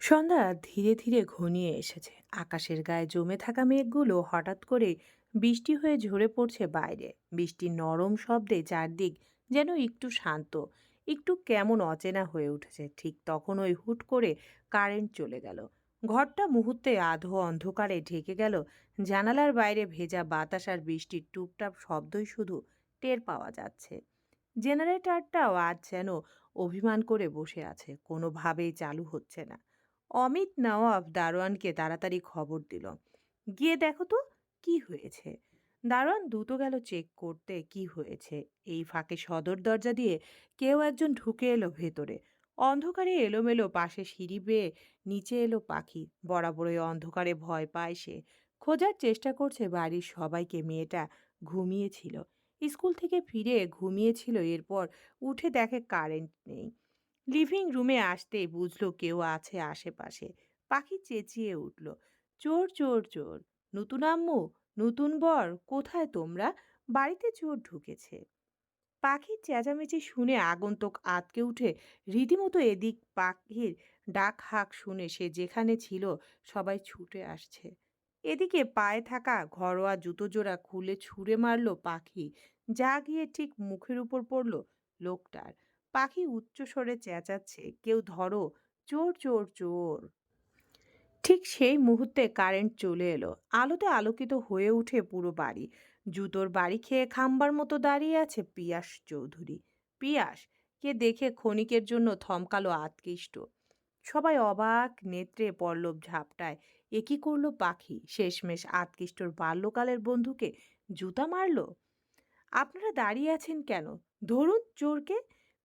সন্ধ্যা ধীরে ধীরে ঘনিয়ে এসেছে। আকাশের গায়ে জমে থাকা মেঘগুলো হঠাৎ করে বৃষ্টি হয়ে ঝরে পড়ছে বাইরে। বৃষ্টির নরম শব্দে চারদিক যেন একটু শান্ত, একটু কেমন অচেনা হয়ে উঠেছে। ঠিক তখন ওই হুট করে কারেন্ট চলে গেল। ঘরটা মুহূর্তে আধো অন্ধকারে ঢেকে গেল। জানালার বাইরে ভেজা বাতাস আর বৃষ্টির টুপটাপ শব্দই শুধু টের পাওয়া যাচ্ছে। জেনারেটরটাও আজ যেন অভিমান করে বসে আছে। কোনোভাবেই চালু হচ্ছে না। অমিত নওয়াব দারোয়ানকে তাড়াতাড়ি খবর দিল। গিয়ে দেখো তো, কি হয়েছে? দারোয়ান দ্রুত গেল চেক করতে কি হয়েছে? এই ফাঁকে সদর দরজা দিয়ে কেউ একজন ঢুকে এলো ভেতরে। অন্ধকারে এলোমেলো পাশে সিঁড়ি বেয়ে নিচে এলো পাখি। বরাবরই অন্ধকারে ভয় পায় সে। খোঁজার চেষ্টা করছে বাড়ির সবাইকে। মেয়েটা ঘুমিয়েছিল স্কুল থেকে ফিরে ঘুমিয়েছিল এরপর উঠে দেখে কারেন্ট নেই। লিভিং রুমে আসতেই বুঝলো কেউ আছে আশেপাশে। পাখি চেঁচিয়ে উঠল, চোর চোর চোর, নতুন আম্মু, নতুন বর, কোথায় তোমরা? বাড়িতে চোর ঢুকেছে। পাখির চেঁচামেচি শুনে আগন্তুক আতকে উঠে রীতিমতো এদিক পাখির ডাক হাক শুনে সে যেখানে ছিল সবাই ছুটে আসছে। এদিকে পায়ে থাকা ঘরোয়া জুতো জোড়া খুলে ছুঁড়ে মারল পাখি। যা গিয়ে ঠিক মুখের উপর পড়ল লোকটার। পাখি উচ্চস্বরে চেঁচাচ্ছে, কেউ ধরো, চোর চোর চোর। ঠিক সেই মুহূর্তে কারেন্ট চলে এলো। আলোতে আলোকিত হয়ে উঠে পুরো বাড়ি। জুতোর বাড়ি খেয়ে খাম্বার মতো দাঁড়িয়ে আছে পিয়াস চৌধুরী। পিয়াস, কে দেখে ক্ষণিকের জন্য থমকালো আতকৃষ্ট সবাই অবাক নেত্রে পল্লব ঝাপটায়, এ কি করল পাখি? শেষমেশ আতকৃষ্টর বাল্যকালের বন্ধুকে জুতা মারলো? আপনারা দাঁড়িয়ে আছেন কেন? ধরুন চোরকে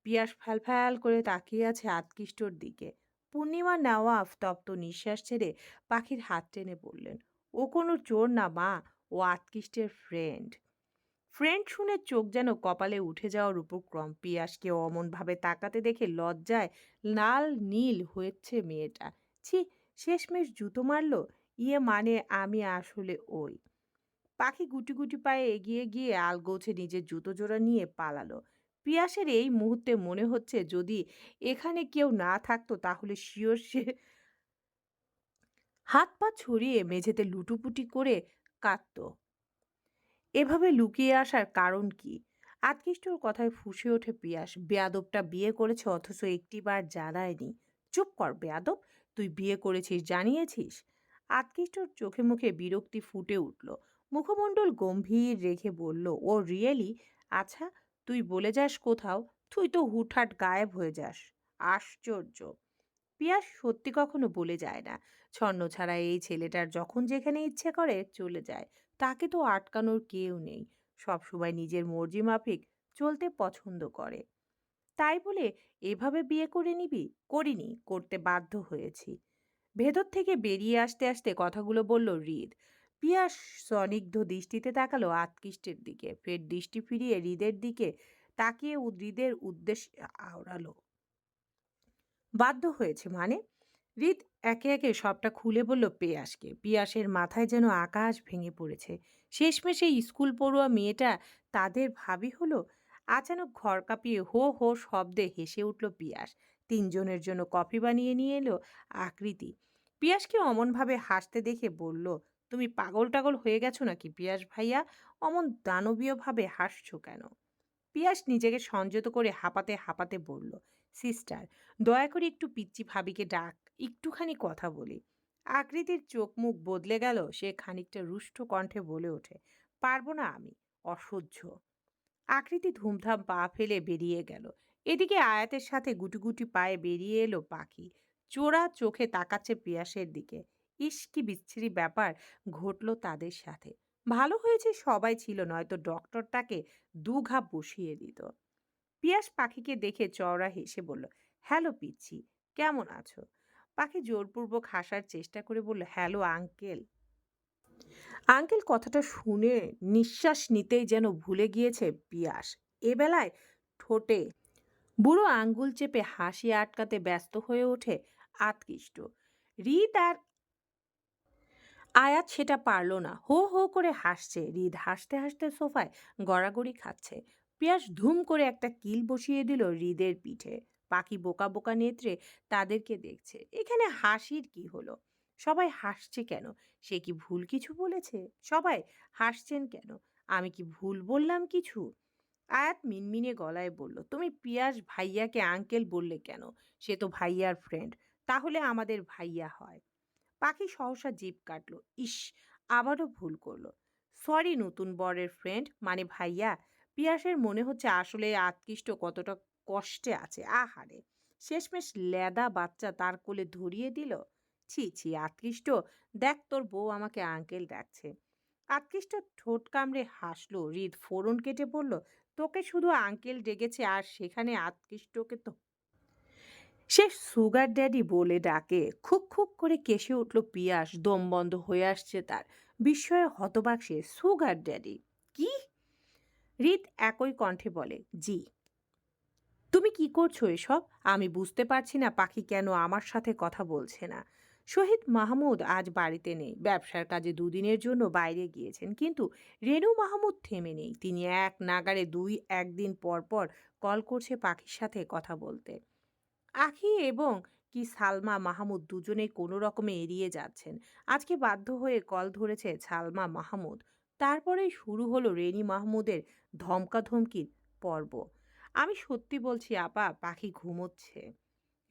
পিয়াস ফ্যাল ফ্যাল করে তাকিয়ে আছে আতকৃষ্টর দিকে। পূর্ণিমা নেওয়াফ তপ্ত নিঃশ্বাস ছেড়ে পাখির হাত টেনে বললেন, ও কোনো চোর না মা, ও আতকৃষ্টের ফ্রেন্ড ফ্রেন্ড শুনে চোখ যেন কপালে উঠে যাওয়ার উপক্রম। পিয়াসকে অমনভাবে তাকাতে দেখে লজ্জায় লাল নীল হয়েছে মেয়েটা। ছি, শেষমেশ জুতো মারল ইয়ে মানে আমি আসলে ওই। পাখি গুটি গুটি পায়ে এগিয়ে গিয়ে আলগোছে নিজের জুতো জোড়া নিয়ে পালালো। পিয়াসের এই মুহূর্তে মনে হচ্ছে যদি এখানে কেউ না থাকতো তাহলে শিওর সে হাত পা ছড়িয়ে মেঝেতে লুটুপুটি করে কাঁদত। এভাবে লুকিয়ে আসার কারণ কি? আতকৃষ্টর কথায় ফুসে ওঠে পিয়াস। বেয়াদবটা বিয়ে করেছে অথচ একটিবার জানায়নি। চুপ কর বেয়াদব, তুই বিয়ে করেছিস, জানিয়েছিস? আতকৃষ্টর চোখে মুখে বিরক্তি ফুটে উঠল। মুখমণ্ডল গম্ভীর রেখে বলল, ও রিয়েলি? আচ্ছা তুই বলে যাস কোথাও, তুই তো হুটহাট গায়েব হয়ে যাস। আশ্চর্য। পিয়াস সত্যি কখনো বলে যায় না। ছন্ন ছাড়া এই ছেলেটার যখন যেখানে ইচ্ছে করে চলে যায়, তাকে তো আটকানোর কেউ নেই। সবসময় নিজের মর্জি মাফিক চলতে পছন্দ করে। তাই বলে এভাবে বিয়ে করে নিবি? করিনি, করতে বাধ্য হয়েছি। ভেতর থেকে বেরিয়ে আসতে আসতে কথাগুলো বলল হৃদ পিয়াস স্বনিগ্ধ দৃষ্টিতে তাকালো আতকৃষ্টের দিকে। ফের দৃষ্টি ফিরিয়ে হৃদের দিকে তাকিয়ে হৃদের উদ্দেশ্যে আওড়ালো। বাধ্য হয়েছে মানে? হৃদ একে একে সবটা খুলে বলল পেয়াসকে। পিয়াসের মাথায় যেন আকাশ ভেঙে পড়েছে। শেষমেশ স্কুল পড়ুয়া মেয়েটা তাদের ভাবি হলো, আচানক ঘর কাঁপিয়ে হো হো শব্দে হেসে উঠল পিয়াস। তিনজনের জন্য কফি বানিয়ে নিয়ে এলো আকৃতি। পিয়াসকে অমনভাবে হাসতে দেখে বলল তুমি পাগল টাগল হয়ে গেছো নাকি? পিয়াস ভাইয়া, অমন দানবীয়ভাবে হাসছো কেন? পিয়াস নিজেকে সংযত করে হাঁপাতে হাঁপাতে বলল, সিস্টার, দয়া করে একটু পিচ্চি ভাবিকে ডাক, একটুখানি কথা বলি। আকৃতির চোখ মুখ বদলে গেল, সে খানিকটা রুষ্ট কণ্ঠে বলে ওঠে, পারব না আমি, অসহ্য। আকৃতি ধুমধাম পা ফেলে বেরিয়ে গেল। এদিকে আয়াতের সাথে গুটি পায়ে বেরিয়ে এলো পাখি। চোরা চোখে তাকাচ্ছে পিয়াসের দিকে। ইস কি বিচ্ছিরি ব্যাপার ঘটলো তাদের সাথে। ভালো হয়েছে সবাই ছিল, নয়তো ডক্টরটাকে দু ঘা বসিয়ে দিত। পিয়াস পাখিকে দেখে চওড়া হেসে বলল, হ্যালো পিচ্ছি, কেমন আছো? পাখি জোরপূর্বক হাসার চেষ্টা করে বলল, হ্যালো আঙ্কেল। আঙ্কেল কথাটা শুনে নিঃশ্বাস নিতেই যেন ভুলে গিয়েছে পিয়াস। এ বেলায় ঠোঁটে বুড়ো আঙ্গুল চেপে হাসি আটকাতে ব্যস্ত হয়ে ওঠে আতকৃষ্ট। রিত আর আয়াত সেটা পারল না। হো হো করে হাসছে। হৃদ হাসতে হাসতে সোফায় গড়াগড়ি খাচ্ছে। পিয়াস ধুম করে একটা কিল বসিয়ে দিল হৃদের পিঠে। পাখি বোকা বোকা নেত্রে তাদেরকে দেখছে। এখানে হাসির কি হলো? সবাই হাসছে কেন? সে কি ভুল কিছু বলেছে? সবাই হাসছেন কেন? আমি কি ভুল বললাম কিছু? আয়াত মিনমিনে গলায় বলল, তুমি পিয়াস ভাইয়াকে আঙ্কেল বললে কেন? সে তো ভাইয়ার ফ্রেন্ড তাহলে আমাদের ভাইয়া হয়। পাখি সহসা জিভ কাটলো। ইস, আবারও ভুল করল। সরি নতুন বরের ফ্রেন্ড মানে ভাইয়া, পিয়াসের মনে হচ্ছে আসলে আতকৃষ্ট কতটা কষ্টে আছে। আহারে, শেষমেশ লেদা বাচ্চা তার কোলে ধরিয়ে দিল। ছি ছি, আতকৃষ্ট। দেখ তোর বউ আমাকে আঙ্কেল ডাকছে। আতকৃষ্ট ঠোঁট কামড়ে হাসলো। হৃদ ফোড়ন কেটে বলল, তোকে শুধু আঙ্কেল ডেকেছে আর সেখানে আতকৃষ্টকে তো সে সুগার ড্যাডি বলে ডাকে। খুক খুক করে কেসে উঠল পিয়াস, দম বন্ধ হয়ে আসছে তার। বিস্ময়ে হতবাক সে, সুগার ড্যাডি, কি? রিত একই কণ্ঠে বলে, জি। তুমি কি করছ এসব? আমি বুঝতে পারছি না, পাখি কেন আমার সাথে কথা বলছে না? শহীদ মাহমুদ আজ বাড়িতে নেই। ব্যবসার কাজে দুদিনের জন্য বাইরে গিয়েছেন, কিন্তু রেনু মাহমুদ থেমে নেই। তিনি এক নাগারে দুই, একদিন পর পর কল করছে পাখির সাথে কথা বলতে। আখি এবং কি সালমা মাহমুদ দুজনেই কোনো রকমে এড়িয়ে যাচ্ছেন? আজকে বাধ্য হয়ে কল ধরেছে সালমা মাহমুদ। তারপরেই শুরু হলো রেনি মাহমুদের ধমকাধমকির পর্ব। আমি সত্যি বলছি, আপা, পাখি ঘুমোচ্ছে।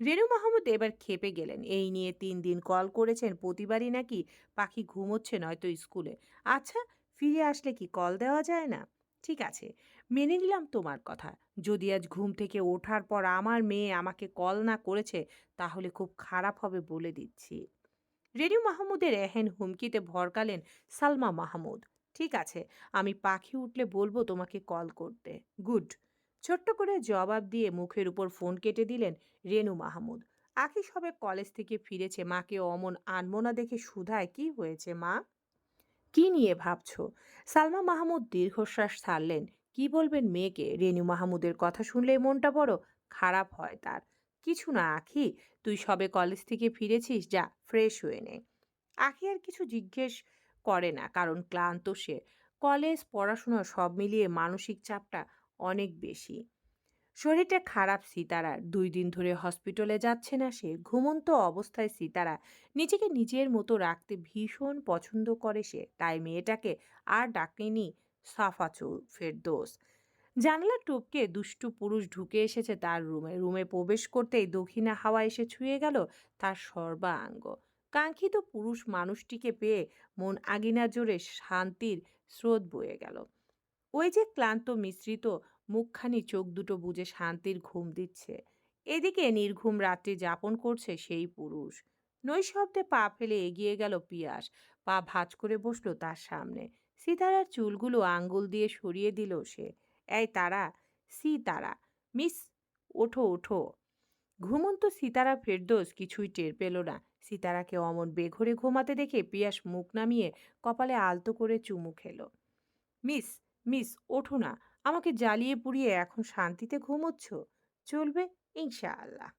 রেনু মাহমুদ এবার খেপে গেলেন। এই নিয়ে তিন দিন কল করেছেন প্রতিবারই নাকি পাখি ঘুমোচ্ছে নয়তো স্কুলে। আচ্ছা ফিরে আসলে কি কল দেওয়া যায় না? ঠিক আছে। মেনে নিলাম তোমার কথা। যদি আজ ঘুম থেকে ওঠার পর আমার মেয়ে আমাকে কল না করেছে, তাহলে খুব খারাপ হবে বলে দিচ্ছি। রেডিও মাহমুদের এহেন হুমকিতে ভরকালেন সালমা মাহমুদ। ঠিক আছে, আমি পাখি উঠলে বলব তোমাকে কল করতে। গুড। ছোট্ট করে জবাব দিয়ে মুখের উপর ফোন কেটে দিলেন রেনু মাহমুদ। আখি সবে কলেজ থেকে ফিরেছে। মাকে অমন আনমোনা দেখে সুধায়, কি হয়েছে মা? কি নিয়ে ভাবছ? সালমা মাহমুদ দীর্ঘশ্বাস ছাড়লেন। কি বলবেন মেয়েকে? রেনু মাহমুদের কথা শুনলে মনটা বড় খারাপ হয় তার। কিছু না, আখি। তুই সবে কলেজ থেকে ফিরেছিস, যা ফ্রেশ হয়ে নে। আখি আর কিছু জিজ্ঞেস করে না, কারণ ক্লান্ত সে। কলেজ পড়াশোনা সব মিলিয়ে মানসিক চাপটা অনেক বেশি। শরীরটা খারাপ সিতারার। দুই দিন ধরে হসপিটালে যাচ্ছে না সে। ঘুমন্ত অবস্থায় সিতারা নিজেকে নিজের মতো রাখতে ভীষণ পছন্দ করে সে। তাই মেয়েটাকে আর ডাকেনি সাফাচু ফেরদোস জানলা টপকে দুষ্টু পুরুষ ঢুকে এসেছে তার রুমে। রুমে প্রবেশ করতেই দক্ষিণা হাওয়া এসে ছুঁয়ে গেল তার সর্বাঙ্গ। কাঙ্ক্ষিত পুরুষ মানুষটিকে পেয়ে মন আগিনা জোরে শান্তির স্রোত বয়ে গেল। ওই যে ক্লান্ত মিশ্রিত মুখখানি চোখ দুটো বুজে শান্তির ঘুম দিচ্ছে। এদিকে নির্ঘুম রাত্রি যাপন করছে সেই পুরুষ। নৈশব্দে পা ফেলে এগিয়ে গেল পিয়াস। পা ভাঁজ করে বসল তার সামনে। সিতারার চুলগুলো আঙ্গুল দিয়ে সরিয়ে দিল সে। এই তারা, সি তারা, মিস, ওঠো ওঠো। ঘুমন্ত সিতারা ফেরদোস, কিছুই টের পেল না। সিতারাকে অমন বেঘরে ঘুমাতে দেখে পিয়াস মুখ নামিয়ে কপালে আলতো করে চুমু খেলো। মিস মিস, ওঠো না। আমাকে জ্বালিয়ে পুড়িয়ে এখন শান্তিতে ঘুমোচ্ছ? চলবে ইনশাআল্লাহ।